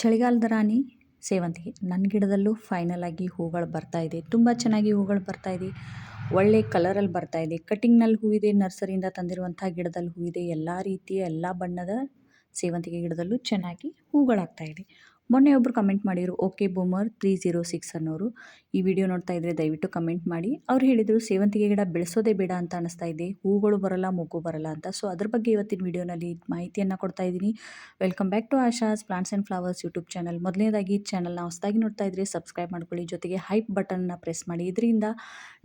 ಚಳಿಗಾಲದ ರಾಣಿ ಸೇವಂತಿಗೆ. ನನ್ನ ಗಿಡದಲ್ಲೂ ಫೈನಲ್ ಆಗಿ ಹೂಗಳು ಬರ್ತಾ ಇದೆ. ತುಂಬ ಚೆನ್ನಾಗಿ ಹೂಗಳು ಬರ್ತಾ ಇದೆ. ಒಳ್ಳೆ ಕಲರಲ್ಲಿ ಬರ್ತಾ ಇದೆ. ಕಟಿಂಗ್ನಲ್ಲಿ ಹೂವಿದೆ ನರ್ಸರಿಯಿಂದ ತಂದಿರುವಂಥ ಗಿಡದಲ್ಲಿ ಹೂವಿದೆ. ಎಲ್ಲ ರೀತಿಯ ಎಲ್ಲ ಬಣ್ಣದ ಸೇವಂತಿಗೆ ಗಿಡದಲ್ಲೂ ಚೆನ್ನಾಗಿ ಹೂಗಳಾಗ್ತಾ ಇದೆ. ಮೊನ್ನೆ ಒಬ್ಬರು ಕಮೆಂಟ್ ಮಾಡಿದರು, okay boomer, three zero six ಅನ್ನೋರು. ಈ ವಿಡಿಯೋ ನೋಡ್ತಾ ಇದ್ದರೆ ದಯವಿಟ್ಟು ಕಮೆಂಟ್ ಮಾಡಿ. ಅವ್ರು ಹೇಳಿದರು, ಸೇವಂತಿಗೆ ಗಿಡ ಬೆಳೆಸೋದೇ ಬೇಡ ಅಂತ ಅನಿಸ್ತಾ ಇದೆ. ಹೂಗಳು ಬರಲ್ಲ, ಮೊಗ್ಗು ಬರಲ್ಲ ಅಂತ. ಸೊ, ಅದ್ರ ಬಗ್ಗೆ ಇವತ್ತಿನ ವಿಡಿಯೋನಲ್ಲಿ ಮಾಹಿತಿಯನ್ನು ಕೊಡ್ತಾ ಇದ್ದೀನಿ. Welcome back to Asha's plants and flowers YouTube channel ಮೊದಲನೇದಾಗಿ ಚಾನಲ್ನ ಹೊಸದಾಗಿ ನೋಡ್ತಾ ಇದ್ದರೆ ಸಬ್ಸ್ಕ್ರೈಬ್ ಮಾಡ್ಕೊಳ್ಳಿ. ಜೊತೆಗೆ ಹೈಪ್ ಬಟನ್ನ ಪ್ರೆಸ್ ಮಾಡಿ. ಇದರಿಂದ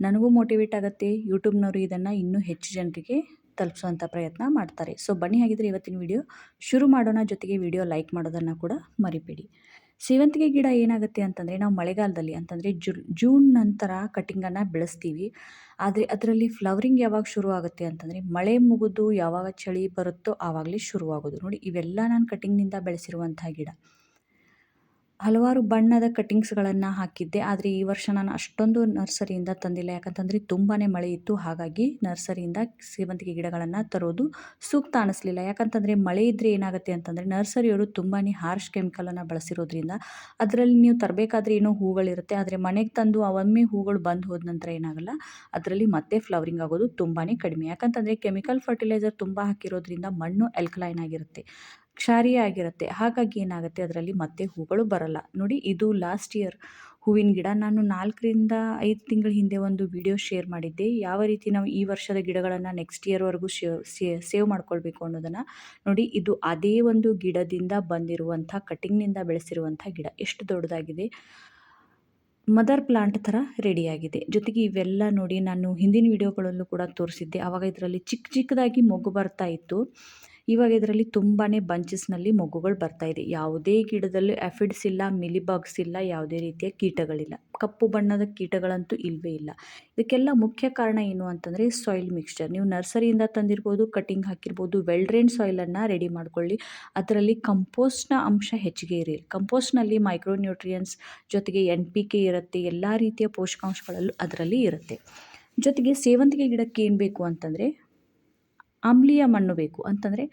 ನನಗೂ ಮೋಟಿವೇಟ್ ಆಗುತ್ತೆ. ಯೂಟ್ಯೂಬ್ನವರು ಇದನ್ನು ಇನ್ನೂ ಹೆಚ್ಚು ಜನರಿಗೆ ತಲುಪಿಸುವಂಥ ಪ್ರಯತ್ನ ಮಾಡ್ತಾರೆ. ಸೊ ಬನ್ನಿ ಹಾಗಿದ್ರೆ ಇವತ್ತಿನ ವಿಡಿಯೋ ಶುರು ಮಾಡೋಣ. ಜೊತೆಗೆ ವಿಡಿಯೋ ಲೈಕ್ ಮಾಡೋದನ್ನು ಕೂಡ ಮರಿಬೇಡಿ. ಸೇವಂತಿಗೆ ಗಿಡ ಏನಾಗುತ್ತೆ ಅಂತಂದರೆ ನಾವು ಮಳೆಗಾಲದಲ್ಲಿ ಅಂತಂದರೆ ಜೂನ್ ನಂತರ ಕಟಿಂಗನ್ನು ಬೆಳೆಸ್ತೀವಿ. ಆದರೆ ಅದರಲ್ಲಿ ಫ್ಲವರಿಂಗ್ ಯಾವಾಗ ಶುರು ಆಗುತ್ತೆ ಅಂತಂದರೆ ಮಳೆ ಮುಗಿದು ಯಾವಾಗ ಚಳಿ ಬರುತ್ತೋ ಆವಾಗಲೇ ಶುರುವಾಗೋದು. ನೋಡಿ, ಇವೆಲ್ಲ ನಾನು ಕಟಿಂಗ್ನಿಂದ ಬೆಳೆಸಿರುವಂಥ ಗಿಡ. ಹಲವಾರು ಬಣ್ಣದ ಕಟ್ಟಿಂಗ್ಸ್ಗಳನ್ನು ಹಾಕಿದ್ದೆ. ಆದರೆ ಈ ವರ್ಷ ನಾನು ಅಷ್ಟೊಂದು ನರ್ಸರಿಯಿಂದ ತಂದಿಲ್ಲ. ಯಾಕಂತಂದರೆ ತುಂಬಾ ಮಳೆ ಇತ್ತು. ಹಾಗಾಗಿ ನರ್ಸರಿಯಿಂದ ಸೇವಂತಿಗೆ ಗಿಡಗಳನ್ನು ತರೋದು ಸೂಕ್ತ ಅನಿಸ್ಲಿಲ್ಲ. ಯಾಕಂತಂದರೆ ಮಳೆ ಇದ್ದರೆ ಏನಾಗುತ್ತೆ ಅಂತಂದರೆ ನರ್ಸರಿಯವರು ತುಂಬಾ ಹಾರ್ಶ್ ಕೆಮಿಕಲನ್ನು ಬಳಸಿರೋದ್ರಿಂದ ಅದರಲ್ಲಿ ನೀವು ತರಬೇಕಾದ್ರೆ ಏನೋ ಹೂಗಳಿರುತ್ತೆ. ಆದರೆ ಮನೆಗೆ ತಂದು ಅವೊಮ್ಮೆ ಹೂಗಳು ಬಂದು ಹೋದ ನಂತರ ಏನಾಗಲ್ಲ. ಅದರಲ್ಲಿ ಮತ್ತೆ ಫ್ಲವರಿಂಗ್ ಆಗೋದು ತುಂಬಾ ಕಡಿಮೆ. ಯಾಕಂತಂದರೆ ಕೆಮಿಕಲ್ ಫರ್ಟಿಲೈಸರ್ ತುಂಬ ಹಾಕಿರೋದ್ರಿಂದ ಮಣ್ಣು ಎಲ್ಕಲೈನ್ ಆಗಿರುತ್ತೆ. ಕ್ಷಾರೀಯ ಆಗಿರುತ್ತೆ ಹಾಗಾಗಿ ಏನಾಗುತ್ತೆ? ಅದರಲ್ಲಿ ಮತ್ತೆ ಹೂಗಳು ಬರಲ್ಲ. ನೋಡಿ, ಇದು ಲಾಸ್ಟ್ ಇಯರ್ ಹೂವಿನ ಗಿಡ. ನಾನು ನಾಲ್ಕರಿಂದ ಐದು ತಿಂಗಳ ಹಿಂದೆ ಒಂದು ವಿಡಿಯೋ ಶೇರ್ ಮಾಡಿದ್ದೆ. ಯಾವ ರೀತಿ ನಾವು ಈ ವರ್ಷದ ಗಿಡಗಳನ್ನು ನೆಕ್ಸ್ಟ್ ಇಯರ್ವರೆಗೂ ಶೇವ್ ಸೇವ್ ಮಾಡ್ಕೊಳ್ಬೇಕು ಅನ್ನೋದನ್ನು. ನೋಡಿ, ಇದು ಅದೇ ಒಂದು ಗಿಡದಿಂದ ಬಂದಿರುವಂಥ, ಕಟಿಂಗ್ನಿಂದ ಬೆಳೆಸಿರುವಂಥ ಗಿಡ. ಎಷ್ಟು ದೊಡ್ಡದಾಗಿದೆ. ಮದರ್ ಪ್ಲಾಂಟ್ ಥರ ರೆಡಿಯಾಗಿದೆ. ಜೊತೆಗೆ ಇವೆಲ್ಲ ನೋಡಿ, ನಾನು ಹಿಂದಿನ ವಿಡಿಯೋಗಳಲ್ಲೂ ಕೂಡ ತೋರಿಸಿದ್ದೆ. ಆವಾಗ ಇದರಲ್ಲಿ ಚಿಕ್ಕ ಚಿಕ್ಕದಾಗಿ ಮೊಗ್ಗು ಬರ್ತಾ ಇತ್ತು. ಇವಾಗ ಇದರಲ್ಲಿ ತುಂಬಾ ಬಂಚಸ್ನಲ್ಲಿ ಬರ್ತಾ ಇದೆ. ಯಾವುದೇ ಗಿಡದಲ್ಲೂ ಎಫಿಡ್ಸ್ ಇಲ್ಲ ಮಿಲಿಬಾಗ್ಸ್ ಇಲ್ಲ, ಯಾವುದೇ ರೀತಿಯ ಕೀಟಗಳಿಲ್ಲ. ಕಪ್ಪು ಬಣ್ಣದ ಕೀಟಗಳಂತೂ ಇಲ್ಲವೇ ಇಲ್ಲ. ಇದಕ್ಕೆಲ್ಲ ಮುಖ್ಯ ಕಾರಣ ಏನು ಅಂತಂದರೆ ಸಾಯಿಲ್ ಮಿಕ್ಸ್ಚರ್ ನೀವು ನರ್ಸರಿಯಿಂದ ತಂದಿರ್ಬೋದು ಕಟಿಂಗ್ ಹಾಕಿರ್ಬೋದು ವೆಲ್ ಡ್ರೈನ್ ಸಾಯಿಲನ್ನು ರೆಡಿ ಮಾಡ್ಕೊಳ್ಳಿ. ಅದರಲ್ಲಿ ಕಂಪೋಸ್ಟ್ನ ಅಂಶ ಹೆಚ್ಚಿಗೆ ಇರಲಿ ಕಂಪೋಸ್ಟ್ನಲ್ಲಿ ಮೈಕ್ರೋನ್ಯೂಟ್ರಿಯನ್ಸ್ ಜೊತೆಗೆ ಎನ್ ಪಿ ಕೆ ಇರುತ್ತೆ, ಎಲ್ಲ ರೀತಿಯ ಪೋಷಕಾಂಶಗಳಲ್ಲೂ ಅದರಲ್ಲಿ ಇರುತ್ತೆ. ಜೊತೆಗೆ ಸೇವಂತಿಗೆ ಗಿಡಕ್ಕೆ ಏನು ಬೇಕು ಅಂತಂದರೆ ಆಮ್ಲೀಯ ಮಣ್ಣು ಬೇಕು ಅಂತಂದರೆ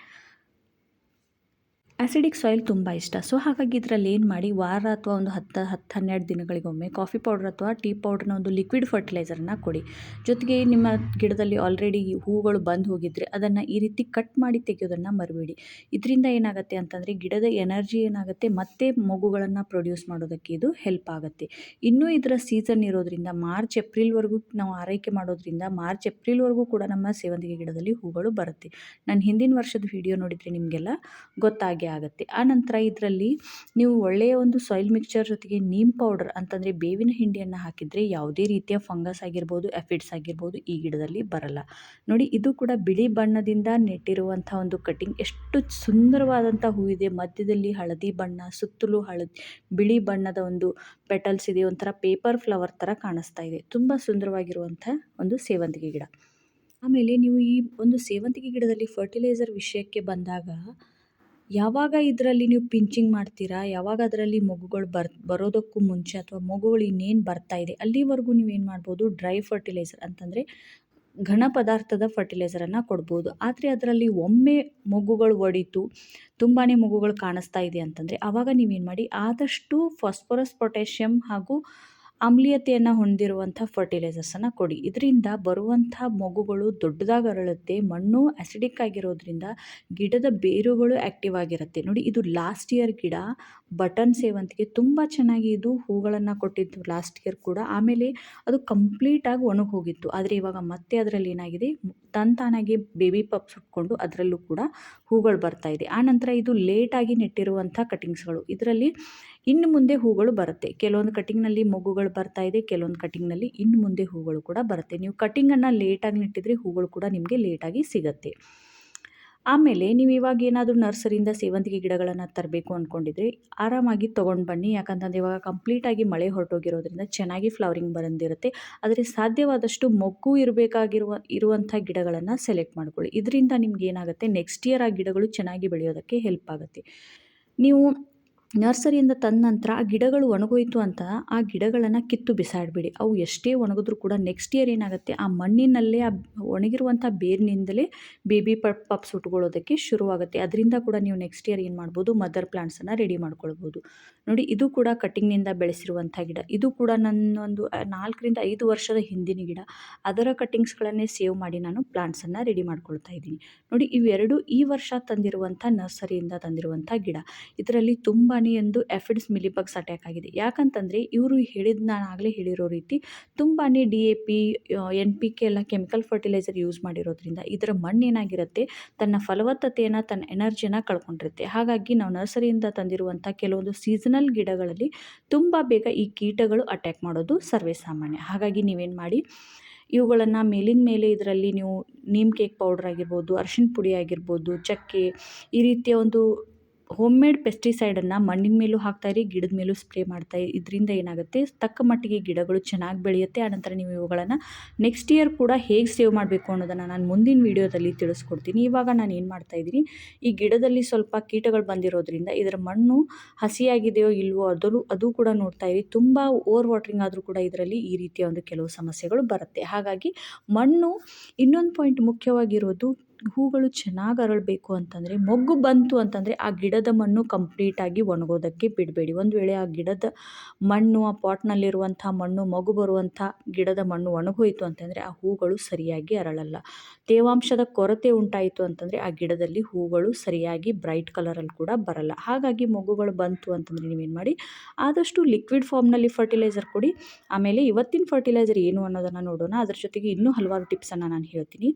ಆ್ಯಸಿಡಿಕ್ ಸಾಯಿಲ್ ತುಂಬ ಇಷ್ಟ. ಸೊ ಹಾಗಾಗಿ ಇದರಲ್ಲಿ ಏನು ಮಾಡಿ, ವಾರ ಅಥವಾ ಒಂದು ಹತ್ತು ಹತ್ತು ಹನ್ನೆರಡು ದಿನಗಳಿಗೊಮ್ಮೆ ಕಾಫಿ ಪೌಡರ್ ಅಥವಾ ಟೀ ಪೌಡ್ರ್ನ ಒಂದು ಲಿಕ್ವಿಡ್ ಫರ್ಟಿಲೈಸರ್ನ ಕೊಡಿ. ಜೊತೆಗೆ ನಿಮ್ಮ ಗಿಡದಲ್ಲಿ ಆಲ್ರೆಡಿ ಹೂಗಳು ಬಂದು ಹೋಗಿದ್ರೆ ಅದನ್ನು ಈ ರೀತಿ ಕಟ್ ಮಾಡಿ ತೆಗೆಯೋದನ್ನು ಮರಿಬೇಡಿ. ಇದರಿಂದ ಏನಾಗುತ್ತೆ ಅಂತಂದರೆ ಗಿಡದ ಎನರ್ಜಿ ಏನಾಗುತ್ತೆ, ಮತ್ತೆ ಮಗುಗಳನ್ನು ಪ್ರೊಡ್ಯೂಸ್ ಮಾಡೋದಕ್ಕೆ ಇದು ಹೆಲ್ಪ್ ಆಗುತ್ತೆ. ಇನ್ನೂ ಇದರ ಸೀಸನ್ ಇರೋದ್ರಿಂದ ಮಾರ್ಚ್ ಏಪ್ರಿಲ್ವರೆಗೂ ನಾವು ಆರೈಕೆ ಮಾಡೋದ್ರಿಂದ ಮಾರ್ಚ್ ಏಪ್ರಿಲ್ವರೆಗೂ ಕೂಡ ನಮ್ಮ ಸೇವಂತಿಗೆ ಗಿಡದಲ್ಲಿ ಹೂಗಳು ಬರುತ್ತೆ. ನಾನು ಹಿಂದಿನ ವರ್ಷದ ವಿಡಿಯೋ ನೋಡಿದರೆ ನಿಮಗೆಲ್ಲ ಗೊತ್ತಾಗಿ ಆಗುತ್ತೆ. ಆನಂತರ ಇದರಲ್ಲಿ ನೀವು ಒಳ್ಳೆಯ ಒಂದು ಸಾಯಿಲ್ ಮಿಕ್ಸ್ಚರ್ ಜೊತೆಗೆ ನೀಮ್ ಪೌಡರ್ ಅಂತಂದರೆ ಬೇವಿನ ಹಿಂಡಿಯನ್ನು ಹಾಕಿದರೆ ಯಾವುದೇ ರೀತಿಯ ಫಂಗಸ್ ಆಗಿರ್ಬೋದು ಎಫಿಡ್ಸ್ ಆಗಿರ್ಬೋದು ಈ ಗಿಡದಲ್ಲಿ ಬರಲ್ಲ. ನೋಡಿ, ಇದು ಕೂಡ ಬಿಳಿ ಬಣ್ಣದಿಂದ ನೆಟ್ಟಿರುವಂಥ ಒಂದು ಕಟಿಂಗ್ ಎಷ್ಟು ಸುಂದರವಾದಂಥ ಹೂವಿದೆ ಮಧ್ಯದಲ್ಲಿ ಹಳದಿ ಬಣ್ಣ, ಸುತ್ತಲೂ ಹಳದಿ, ಬಿಳಿ ಬಣ್ಣದ ಒಂದು ಪೆಟಲ್ಸ್ ಇದೆ. ಒಂಥರ ಪೇಪರ್ ಫ್ಲವರ್ ಥರ ಕಾಣಿಸ್ತಾ ಇದೆ. ತುಂಬ ಸುಂದರವಾಗಿರುವಂಥ ಒಂದು ಸೇವಂತಿಗೆ ಗಿಡ. ಆಮೇಲೆ ನೀವು ಈ ಒಂದು ಸೇವಂತಿಗೆ ಗಿಡದಲ್ಲಿ ಫರ್ಟಿಲೈಸರ್ ವಿಷಯಕ್ಕೆ ಬಂದಾಗ ಯಾವಾಗ ಇದರಲ್ಲಿ ನೀವು ಪಿಂಚಿಂಗ್ ಮಾಡ್ತೀರಾ? ಯಾವಾಗ ಅದರಲ್ಲಿ ಮಗುಗಳು ಬರ್, ಬರೋದಕ್ಕೂ ಮುಂಚೆ ಅಥವಾ ಮಗುಗಳು ಇನ್ನೇನು ಬರ್ತಾ ಇದೆ, ಅಲ್ಲಿವರೆಗೂ ನೀವೇನು ಮಾಡ್ಬೋದು? ಡ್ರೈ ಫರ್ಟಿಲೈಸರ್ ಅಂತಂದರೆ ಘನ ಪದಾರ್ಥದ ಫರ್ಟಿಲೈಸರನ್ನು ಕೊಡ್ಬೋದು. ಆದರೆ ಅದರಲ್ಲಿ ಒಮ್ಮೆ ಮಗುಗಳು ಒಡಿತು ತುಂಬಾ ಮಗುಗಳು ಕಾಣಿಸ್ತಾ ಇದೆ ಅಂತಂದರೆ ಆವಾಗ ನೀವೇನು ಮಾಡಿ? ಆದಷ್ಟು ಫಾಸ್ಫರಸ್ ಪೊಟ್ಯಾಷಿಯಮ್ ಹಾಗೂ ಆಮ್ಲೀಯತೆಯನ್ನು ಹೊಂದಿರುವಂಥ ಫರ್ಟಿಲೈಸರ್ಸನ್ನು ಕೊಡಿ. ಇದರಿಂದ ಬರುವಂಥ ಮಗುಗಳು ದೊಡ್ಡದಾಗಿ ಅರಳುತ್ತೆ, ಮಣ್ಣು ಆ್ಯಸಿಡಿಕ್ ಆಗಿರೋದ್ರಿಂದ ಗಿಡದ ಬೇರುಗಳು ಆ್ಯಕ್ಟಿವ್ ಆಗಿರುತ್ತೆ. ನೋಡಿ, ಇದು ಲಾಸ್ಟ್ ಇಯರ್ ಗಿಡ ಬಟನ್ ಸೇವಂತಿಗೆ ತುಂಬ ಚೆನ್ನಾಗಿ ಇದು ಹೂಗಳನ್ನು ಕೊಟ್ಟಿದ್ದು ಲಾಸ್ಟ್ ಇಯರ್ ಕೂಡ. ಆಮೇಲೆ ಅದು ಕಂಪ್ಲೀಟಾಗಿ ಒಣಗಿ ಹೋಗಿತ್ತು. ಆದರೆ ಇವಾಗ ಮತ್ತೆ ಅದರಲ್ಲಿ ಏನಾಗಿದೆ? ತಂತಾನಾಗಿ ಬೇಬಿ ಪಪ್ಸ್ ಹುಟ್ಕೊಂಡು ಅದರಲ್ಲೂ ಕೂಡ ಹೂಗಳು ಬರ್ತಾ ಇದೆ. ಆನಂತರ ಇದು ಲೇಟಾಗಿ ನೆಟ್ಟಿರುವಂಥ ಕಟಿಂಗ್ಸ್ಗಳು ಇದರಲ್ಲಿ ಇನ್ನು ಮುಂದೆ ಹೂಗಳು ಬರುತ್ತೆ. ಕೆಲವೊಂದು ಕಟಿಂಗ್ನಲ್ಲಿ ಮಗುಗಳು ಬರ್ತಾ ಇದೆ, ಕೆಲವೊಂದು ಕಟಿಂಗ್ನಲ್ಲಿ ಇನ್ನು ಮುಂದೆ ಹೂಗಳು ಕೂಡ ಬರುತ್ತೆ. ನೀವು ಕಟಿಂಗನ್ನು ಲೇಟಾಗಿ ನೆಟ್ಟಿದ್ರೆ ಹೂಗಳು ಕೂಡ ನಿಮಗೆ ಲೇಟಾಗಿ ಸಿಗುತ್ತೆ. ಆಮೇಲೆ ನೀವು ಇವಾಗ ಏನಾದರೂ ನರ್ಸರಿಯಿಂದ ಸೇವಂತಿಗೆ ಗಿಡಗಳನ್ನು ತರಬೇಕು ಅಂದ್ಕೊಂಡಿದ್ರೆ ಆರಾಮಾಗಿ ತೊಗೊಂಡು ಬನ್ನಿ. ಯಾಕಂತಂದರೆ ಇವಾಗ ಕಂಪ್ಲೀಟಾಗಿ ಮಳೆ ಹೊರಟೋಗಿರೋದ್ರಿಂದ ಚೆನ್ನಾಗಿ ಫ್ಲವರಿಂಗ್ ಬಂದಿರುತ್ತೆ. ಆದರೆ ಸಾಧ್ಯವಾದಷ್ಟು ಮೊಗ್ಗು ಇರಬೇಕಾಗಿರುವ, ಇರುವಂಥ ಗಿಡಗಳನ್ನು ಸೆಲೆಕ್ಟ್ ಮಾಡ್ಕೊಳ್ಳಿ. ಇದರಿಂದ ನಿಮ್ಗೆ ಏನಾಗುತ್ತೆ ನೆಕ್ಸ್ಟ್ ಇಯರ್ ಆ ಗಿಡಗಳು ಚೆನ್ನಾಗಿ ಬೆಳೆಯೋದಕ್ಕೆ ಹೆಲ್ಪ್ ಆಗುತ್ತೆ. ನೀವು ನರ್ಸರಿಯಿಂದ ತಂದ ನಂತರ ಆ ಗಿಡಗಳು ಒಣಗೋಯ್ತು ಅಂತ ಆ ಗಿಡಗಳನ್ನು ಕಿತ್ತು ಬಿಸಾಡಬೇಡಿ. ಅವು ಎಷ್ಟೇ ಒಣಗಿದ್ರೂ ಕೂಡ ನೆಕ್ಸ್ಟ್ ಇಯರ್ ಏನಾಗುತ್ತೆ? ಆ ಮಣ್ಣಿನಲ್ಲೇ ಆ ಒಣಗಿರುವಂಥ ಬೇರಿನಿಂದಲೇ ಬೇಬಿ ಪಪ್ ಪಪ್ಸ್ ಉಟ್ಕೊಳ್ಳೋದಕ್ಕೆ ಶುರುವಾಗುತ್ತೆ. ಅದರಿಂದ ಕೂಡ ನೀವು ನೆಕ್ಸ್ಟ್ ಇಯರ್ ಏನು ಮಾಡ್ಬೋದು? ಮದರ್ ಪ್ಲಾಂಟ್ಸನ್ನು ರೆಡಿ ಮಾಡ್ಕೊಳ್ಬೋದು. ನೋಡಿ, ಇದು ಕೂಡ ಕಟ್ಟಿಂಗ್ನಿಂದ ಬೆಳೆಸಿರುವಂಥ ಗಿಡ. ಇದು ಕೂಡ ನನ್ನೊಂದು ನಾಲ್ಕರಿಂದ ಐದು ವರ್ಷದ ಹಿಂದಿನ ಗಿಡ. ಅದರ ಕಟ್ಟಿಂಗ್ಸ್ಗಳನ್ನೇ ಸೇವ್ ಮಾಡಿ ನಾನು ಪ್ಲಾಂಟ್ಸನ್ನು ರೆಡಿ ಮಾಡ್ಕೊಳ್ತಾ ಇದ್ದೀನಿ. ನೋಡಿ, ಇವೆರಡು ಈ ವರ್ಷ ತಂದಿರುವಂಥ ನರ್ಸರಿಯಿಂದ ತಂದಿರುವಂಥ ಗಿಡ. ಇದರಲ್ಲಿ ತುಂಬಾ ಒಂದು ಎಫಿಡ್ಸ್ ಮಿಲಿಬಗ್ಸ್ ಅಟ್ಯಾಕ್ ಆಗಿದೆ ಯಾಕಂತಂದರೆ ಇವರು ಹೇಳಿದ ನಾನು ಆಗಲೇ ಹೇಳಿರೋ ರೀತಿ ತುಂಬಾ D A P N P K ಎಲ್ಲ ಕೆಮಿಕಲ್ ಫರ್ಟಿಲೈಸರ್ ಯೂಸ್ ಮಾಡಿರೋದ್ರಿಂದ ಇದರ ಮಣ್ಣು ಏನಾಗಿರುತ್ತೆ ತನ್ನ ಫಲವತ್ತತೆಯನ್ನು, ತನ್ನ ಎನರ್ಜಿನ ಕಳ್ಕೊಂಡಿರುತ್ತೆ. ಹಾಗಾಗಿ ನಾವು ನರ್ಸರಿಯಿಂದ ತಂದಿರುವಂಥ ಕೆಲವೊಂದು ಸೀಸನಲ್ ಗಿಡಗಳಲ್ಲಿ ತುಂಬ ಬೇಗ ಈ ಕೀಟಗಳು ಅಟ್ಯಾಕ್ ಮಾಡೋದು ಸರ್ವೇ ಸಾಮಾನ್ಯ. ಹಾಗಾಗಿ ನೀವೇನು ಮಾಡಿ, ಇವುಗಳನ್ನು ಮೇಲಿನ ಮೇಲೆ ಇದರಲ್ಲಿ ನೀವು ನೀಮ್ ಕೇಕ್ ಪೌಡ್ರ್ ಆಗಿರ್ಬೋದು ಅರಿಶಿನ ಪುಡಿ ಆಗಿರ್ಬೋದು, ಚಕ್ಕೆ ಈ ರೀತಿಯ ಒಂದು ಹೋಮ್ ಮೇಡ್ ಪೆಸ್ಟಿಸೈಡನ್ನು ಮಣ್ಣಿನ ಮೇಲೂ ಹಾಕ್ತಾಯಿರಿ ಗಿಡದ ಮೇಲೂ ಸ್ಪ್ರೇ ಮಾಡ್ತಾ ಇದರಿಂದ ಏನಾಗುತ್ತೆ? ತಕ್ಕ ಮಟ್ಟಿಗೆ ಗಿಡಗಳು ಚೆನ್ನಾಗಿ ಬೆಳೆಯುತ್ತೆ. ಆನಂತರ ನೀವು ಇವುಗಳನ್ನು ನೆಕ್ಸ್ಟ್ ಇಯರ್ ಕೂಡ ಹೇಗೆ ಸೇವ್ ಮಾಡಬೇಕು ಅನ್ನೋದನ್ನು ನಾನು ಮುಂದಿನ ವೀಡಿಯೋದಲ್ಲಿ ತಿಳಿಸ್ಕೊಡ್ತೀನಿ. ಇವಾಗ ನಾನು ಏನು ಮಾಡ್ತಾಯಿದ್ದೀನಿ ಈ ಗಿಡದಲ್ಲಿ ಸ್ವಲ್ಪ ಕೀಟಗಳು ಬಂದಿರೋದ್ರಿಂದ ಇದರ ಮಣ್ಣು ಹಸಿಯಾಗಿದೆಯೋ ಇಲ್ವೋ ಅದನ್ನು, ಅದು ಕೂಡ ನೋಡ್ತಾ ಇರಿ. ತುಂಬ ಓವರ್ ವಾಟ್ರಿಂಗ್ ಆದರೂ ಕೂಡ ಇದರಲ್ಲಿ ಈ ರೀತಿಯ ಒಂದು ಕೆಲವು ಸಮಸ್ಯೆಗಳು ಬರುತ್ತೆ. ಹಾಗಾಗಿ ಮಣ್ಣು ಇನ್ನೊಂದು ಪಾಯಿಂಟ್ ಮುಖ್ಯವಾಗಿರೋದು ಹೂಗಳು ಚೆನ್ನಾಗಿ ಅರಳಬೇಕು ಅಂತಂದರೆ, ಮೊಗ್ಗು ಬಂತು ಅಂತಂದರೆ ಆ ಗಿಡದ ಮಣ್ಣು ಕಂಪ್ಲೀಟಾಗಿ ಒಣಗೋದಕ್ಕೆ ಬಿಡಬೇಡಿ. ಒಂದು ವೇಳೆ ಆ ಗಿಡದ ಮಣ್ಣು, ಆ ಪಾಟ್ನಲ್ಲಿರುವಂಥ ಮಣ್ಣು ಮಗು ಬರುವಂಥ ಗಿಡದ ಮಣ್ಣು ಒಣಗೋಯಿತು ಅಂತಂದರೆ ಆ ಹೂಗಳು ಸರಿಯಾಗಿ ಅರಳಲ್ಲ. ತೇವಾಂಶದ ಕೊರತೆ ಉಂಟಾಯಿತು ಅಂತಂದರೆ ಆ ಗಿಡದಲ್ಲಿ ಹೂಗಳು ಸರಿಯಾಗಿ ಬ್ರೈಟ್ ಕಲರಲ್ಲಿ ಕೂಡ ಬರಲ್ಲ. ಹಾಗಾಗಿ ಮೊಗ್ಗುಗಳು ಬಂತು ಅಂತಂದರೆ ನೀವೇನು ಮಾಡಿ, ಆದಷ್ಟು ಲಿಕ್ವಿಡ್ ಫಾರ್ಮ್ನಲ್ಲಿ ಫರ್ಟಿಲೈಸರ್ ಕೊಡಿ. ಆಮೇಲೆ ಇವತ್ತಿನ ಫರ್ಟಿಲೈಸರ್ ಏನು ಅನ್ನೋದನ್ನು ನೋಡೋಣ. ಅದ್ರ ಜೊತೆಗೆ ಇನ್ನೂ ಹಲವಾರು ಟಿಪ್ಸನ್ನು ನಾನು ಹೇಳ್ತೀನಿ.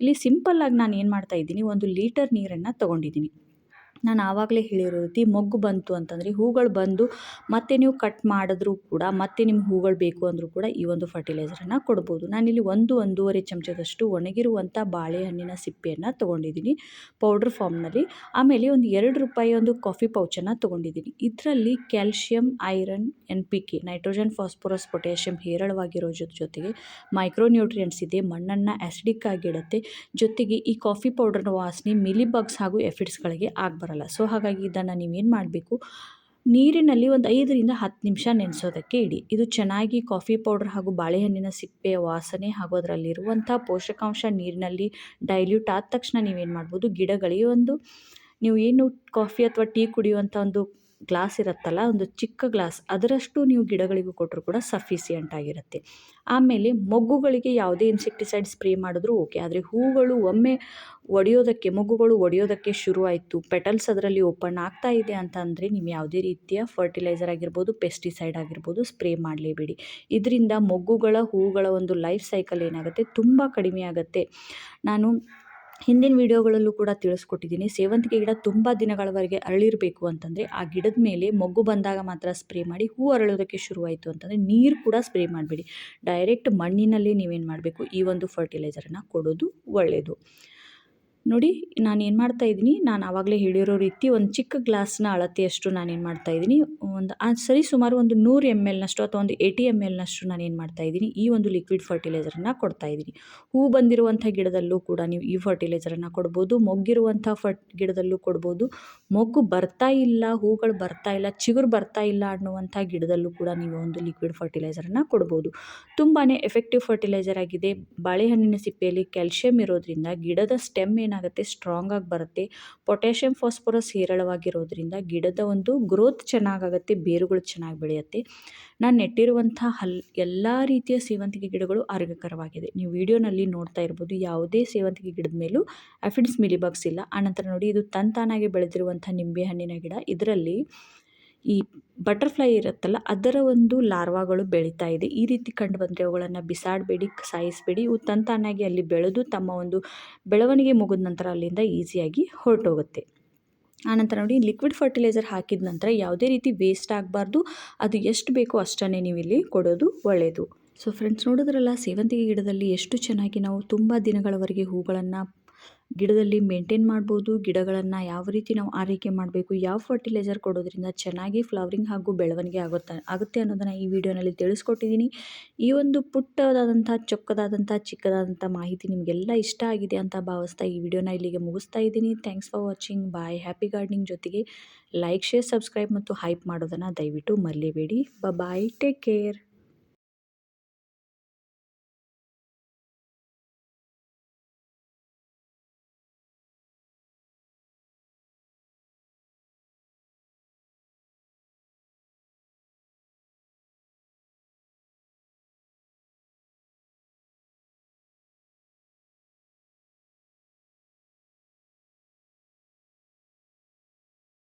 ಇಲ್ಲಿ ಸಿಂಪಲ್ಲಾಗಿ ನಾನು ಏನು ಮಾಡ್ತಾ ಇದ್ದೀನಿ ಒಂದು ಲೀಟರ್ ನೀರನ್ನು ತೊಗೊಂಡಿದ್ದೀನಿ. ನಾನು ಆವಾಗಲೇ ಹೇಳಿರೋ ರೀತಿ ಮೊಗ್ಗು ಬಂತು ಅಂತಂದರೆ ಹೂಗಳು ಬಂದು ಮತ್ತೆ ನೀವು ಕಟ್ ಮಾಡಿದ್ರೂ ಕೂಡ ಮತ್ತೆ ನಿಮ್ಗೆ ಹೂಗಳು ಬೇಕು ಅಂದರೂ ಕೂಡ ಈ ಒಂದು ಫರ್ಟಿಲೈಸರನ್ನು ಕೊಡ್ಬೋದು. ನಾನಿಲ್ಲಿ ಒಂದು ಒಂದೂವರೆ ಚಮಚದಷ್ಟು ಒಣಗಿರುವಂಥ ಬಾಳೆಹಣ್ಣಿನ ಸಿಪ್ಪೆಯನ್ನು ತೊಗೊಂಡಿದ್ದೀನಿ ಪೌಡ್ರ್ ಫಾರ್ಮ್ನಲ್ಲಿ ಆಮೇಲೆ ಒಂದು ಎರಡು ರೂಪಾಯಿ ಒಂದು ಕಾಫಿ ಪೌಚನ್ನು ತೊಗೊಂಡಿದ್ದೀನಿ ಇದರಲ್ಲಿ calcium iron N P K nitrogen phosphorus potassium ಹೇರಳವಾಗಿರೋ ಜೊತೆ ಜೊತೆಗೆ ಮೈಕ್ರೋನ್ಯೂಟ್ರಿಯೆಂಟ್ಸ್ ಇದೆ, ಮಣ್ಣನ್ನು ಆ್ಯಸಿಡಿಕ್ ಆಗಿಡುತ್ತೆ ಜೊತೆಗೆ ಈ ಕಾಫಿ ಪೌಡರ್ನ ವಾಸನೆ ಮಿಲಿಬಗ್ಸ್ ಹಾಗೂ ಎಫಿಡ್ಸ್ಗಳಿಗೆ ಆಗಬಾರ್ದು ಬರಲ್ಲ. ಸೊ ಹಾಗಾಗಿ ಇದನ್ನು ನೀವೇನು ಮಾಡಬೇಕು? ನೀರಿನಲ್ಲಿ ಒಂದು ಐದರಿಂದ ಹತ್ತು ನಿಮಿಷ ನೆನೆಸೋದಕ್ಕೆ ಇಡಿ. ಇದು ಚೆನ್ನಾಗಿ ಕಾಫಿ ಪೌಡರ್ ಹಾಗೂ ಬಾಳೆಹಣ್ಣಿನ ಸಿಪ್ಪೆಯ ವಾಸನೆ ಹಾಗೂ ಅದರಲ್ಲಿರುವಂಥ ಪೋಷಕಾಂಶ ನೀರಿನಲ್ಲಿ ಡೈಲ್ಯೂಟ್ ಆದ ತಕ್ಷಣ ನೀವೇನು ಮಾಡ್ಬೋದು? ಗಿಡಗಳಿಗೆ ಒಂದು, ನೀವು ಏನು ಕಾಫಿ ಅಥವಾ ಟೀ ಕುಡಿಯುವಂಥ ಒಂದು ಗ್ಲಾಸ್ ಇರುತ್ತಲ್ಲ, ಒಂದು ಚಿಕ್ಕ ಗ್ಲಾಸ್ ಅದರಷ್ಟು ನೀವು ಗಿಡಗಳಿಗೂ ಕೊಟ್ಟರು ಕೂಡ ಸಫಿಸಿಯೆಂಟ್ ಆಗಿರುತ್ತೆ. ಆಮೇಲೆ ಮೊಗ್ಗುಗಳಿಗೆ ಯಾವುದೇ ಇನ್ಸೆಕ್ಟಿಸೈಡ್ ಸ್ಪ್ರೇ ಮಾಡಿದ್ರೂ ಓಕೆ ಆದರೆ ಹೂಗಳು ಒಮ್ಮೆ ಒಡೆಯೋದಕ್ಕೆ, ಮೊಗ್ಗುಗಳು ಒಡೆಯೋದಕ್ಕೆ ಶುರುವಾಯಿತು ಪೆಟಲ್ಸ್ ಅದರಲ್ಲಿ ಓಪನ್ ಆಗ್ತಾ ಇದೆ ಅಂತ ಅಂದರೆ ನೀವು ಯಾವುದೇ ರೀತಿಯ ಫರ್ಟಿಲೈಸರ್ ಆಗಿರ್ಬೋದು ಪೆಸ್ಟಿಸೈಡ್ ಆಗಿರ್ಬೋದು ಸ್ಪ್ರೇ ಮಾಡಲೇಬೇಡಿ. ಇದರಿಂದ ಮೊಗ್ಗುಗಳ, ಹೂಗಳ ಒಂದು ಲೈಫ್ ಸೈಕಲ್ ಏನಾಗುತ್ತೆ? ತುಂಬ ಕಡಿಮೆ ಆಗುತ್ತೆ. ನಾನು ಹಿಂದಿನ ವೀಡಿಯೋಗಳಲ್ಲೂ ಕೂಡ ತಿಳಿಸ್ಕೊಟ್ಟಿದ್ದೀನಿ. ಸೇವಂತಿಗೆ ಗಿಡ ತುಂಬ ದಿನಗಳವರೆಗೆ ಅರಳಿರಬೇಕು ಅಂತಂದರೆ ಆ ಗಿಡದ ಮೇಲೆ ಮೊಗ್ಗು ಬಂದಾಗ ಮಾತ್ರ ಸ್ಪ್ರೇ ಮಾಡಿ ಹೂ ಅರಳೋದಕ್ಕೆ ಶುರುವಾಯಿತು ಅಂತಂದರೆ ನೀರು ಕೂಡ ಸ್ಪ್ರೇ ಮಾಡಬೇಡಿ. ಡೈರೆಕ್ಟ್ ಮಣ್ಣಿನಲ್ಲಿ ನೀವೇನು ಮಾಡಬೇಕು? ಈ ಒಂದು ಫರ್ಟಿಲೈಸರನ್ನು ಕೊಡೋದು ಒಳ್ಳೆಯದು ನೋಡಿ, ನಾನು ಏನು ಮಾಡ್ತಾ ಇದ್ದೀನಿ, ನಾನು ಆವಾಗಲೇ ಹೇಳಿರೋ ರೀತಿ ಒಂದು ಚಿಕ್ಕ ಗ್ಲಾಸ್ನ ಅಳತೆಯಷ್ಟು ನಾನೇನು ಮಾಡ್ತಾ ಇದ್ದೀನಿ, ಒಂದು ಸರಿ ಸುಮಾರು ಒಂದು ನೂರು ಎಂ ಎಲ್ನಷ್ಟು ಅಥವಾ ಒಂದು ಏಯ್ಟಿ ಎಂ ಎಲ್ನಷ್ಟು ನಾನು ಏನು ಮಾಡ್ತಾ ಇದ್ದೀನಿ, ಈ ಒಂದು ಲಿಕ್ವಿಡ್ ಫರ್ಟಿಲೈಸರನ್ನು ಕೊಡ್ತಾ ಇದ್ದೀನಿ. ಹೂ ಬಂದಿರುವಂಥ ಗಿಡದಲ್ಲೂ ಕೂಡ ನೀವು ಈ ಫರ್ಟಿಲೈಸರನ್ನು ಕೊಡ್ಬೋದು, ಮೊಗ್ಗಿರುವಂಥ ಫರ್ಟ್ ಗಿಡದಲ್ಲೂ ಕೊಡ್ಬೋದು, ಮೊಗ್ಗು ಬರ್ತಾ ಇಲ್ಲ, ಹೂಗಳು ಬರ್ತಾ ಇಲ್ಲ, ಚಿಗುರು ಬರ್ತಾ ಇಲ್ಲ ಅನ್ನುವಂಥ ಗಿಡದಲ್ಲೂ ಕೂಡ ನೀವು ಒಂದು ಲಿಕ್ವಿಡ್ ಫರ್ಟಿಲೈಸರನ್ನು ಕೊಡ್ಬೋದು. ತುಂಬಾ ಎಫೆಕ್ಟಿವ್ ಫರ್ಟಿಲೈಸರ್ ಆಗಿದೆ, ಬಾಳೆಹಣ್ಣಿನ ಸಿಪ್ಪೆಯಲ್ಲಿ ಕ್ಯಾಲ್ಶಿಯಂ ಇರೋದ್ರಿಂದ ಗಿಡದ ಸ್ಟೆಮ್ ಏನಾಗುತ್ತೆ? ಸ್ಟ್ರಾಂಗ್ ಆಗಿ ಬರುತ್ತೆ. ಪೊಟ್ಯಾಷಿಯಂ ಫಾಸ್ಫರಸ್ ಹೇರಳವಾಗಿರೋದ್ರಿಂದ ಗಿಡದ ಒಂದು ಗ್ರೋತ್ ಚೆನ್ನಾಗಾಗುತ್ತೆ, ಬೇರುಗಳು ಚೆನ್ನಾಗಿ ಬೆಳೆಯುತ್ತೆ. ನಾನು ನೆಟ್ಟಿರುವಂಥ ಹಲ್, ಎಲ್ಲ ರೀತಿಯ ಸೇವಂತಿಗೆ ಗಿಡಗಳು ಆರೋಗ್ಯಕರವಾಗಿದೆ. ನೀವು ವಿಡಿಯೋನಲ್ಲಿ ನೋಡ್ತಾ ಇರ್ಬೋದು, ಯಾವುದೇ ಸೇವಂತಿಗೆ ಗಿಡದ ಮೇಲೂ ಅಫಿಡ್ಸ್ ಮಿಲಿಬಾಕ್ಸ್ ಇಲ್ಲ. ಆನಂತರ ನೋಡಿ, ಇದು ತಂತಾನಾಗಿ ಬೆಳೆದಿರುವಂಥ ನಿಂಬೆಹಣ್ಣಿನ ಗಿಡ. ಇದರಲ್ಲಿ ಈ ಬಟರ್ಫ್ಲೈ ಇರುತ್ತಲ್ಲ, ಅದರ ಒಂದು ಲಾರ್ವಾಗಳು ಬೆಳೀತಾ ಇದೆ. ಈ ರೀತಿ ಕಂಡು ಬಂದರೆ ಅವುಗಳನ್ನು ಬಿಸಾಡಬೇಡಿ, ಸಾಯಿಸಬೇಡಿ. ಇವು ತಂತಾನಾಗಿ ಅಲ್ಲಿ ಬೆಳೆದು ತಮ್ಮ ಒಂದು ಬೆಳವಣಿಗೆ ಮುಗಿದ ನಂತರ ಅಲ್ಲಿಂದ ಈಸಿಯಾಗಿ ಹೊರಟೋಗುತ್ತೆ. ಆನಂತರ ನೋಡಿ ಲಿಕ್ವಿಡ್ ಫರ್ಟಿಲೈಸರ್ ಹಾಕಿದ ನಂತರ ಯಾವುದೇ ರೀತಿ ವೇಸ್ಟ್ ಆಗಬಾರ್ದು. ಅದು ಎಷ್ಟು ಬೇಕೋ ಅಷ್ಟನ್ನೇ ನೀವು ಇಲ್ಲಿ ಕೊಡೋದು ಒಳ್ಳೆಯದು ಸೊ ಫ್ರೆಂಡ್ಸ್ ನೋಡಿದ್ರಲ್ಲ, ಸೇವಂತಿಗೆ ಗಿಡದಲ್ಲಿ ಎಷ್ಟು ಚೆನ್ನಾಗಿ ನಾವು ತುಂಬ ದಿನಗಳವರೆಗೆ ಹೂಗಳನ್ನು ಗಿಡದಲ್ಲಿ ಮೇಂಟೈನ್ ಮಾಡ್ಬೋದು. ಗಿಡಗಳನ್ನು ಯಾವ ರೀತಿ ನಾವು ಆರೈಕೆ ಮಾಡಬೇಕು, ಯಾವ ಫರ್ಟಿಲೈಸರ್ ಕೊಡೋದ್ರಿಂದ ಚೆನ್ನಾಗಿ ಫ್ಲವರಿಂಗ್ ಹಾಗೂ ಬೆಳವಣಿಗೆ ಆಗುತ್ತೆ ಆಗುತ್ತೆ ಅನ್ನೋದನ್ನು ಈ ವಿಡಿಯೋನಲ್ಲಿ ತಿಳಿಸ್ಕೊಟ್ಟಿದ್ದೀನಿ. ಈ ಒಂದು ಪುಟ್ಟದಾದಂಥ ಚೊಕ್ಕದಾದಂಥ ಚಿಕ್ಕದಾದಂಥ ಮಾಹಿತಿ ನಿಮಗೆಲ್ಲ ಇಷ್ಟ ಆಗಿದೆ ಅಂತ ಭಾವಿಸ್ತಾ ಈ ವಿಡಿಯೋನ ಇಲ್ಲಿಗೆ ಮುಗಿಸ್ತಾ ಇದ್ದೀನಿ. Thanks for watching bye happy gardening ಜೊತೆಗೆ ಲೈಕ್ ಶೇರ್ ಸಬ್ಸ್ಕ್ರೈಬ್ ಮತ್ತು ಹೈಪ್ ಮಾಡೋದನ್ನು ದಯವಿಟ್ಟು ಮರಿಲೇಬೇಡಿ ಬಾಯ್ ಟೇಕ್ ಕೇರ್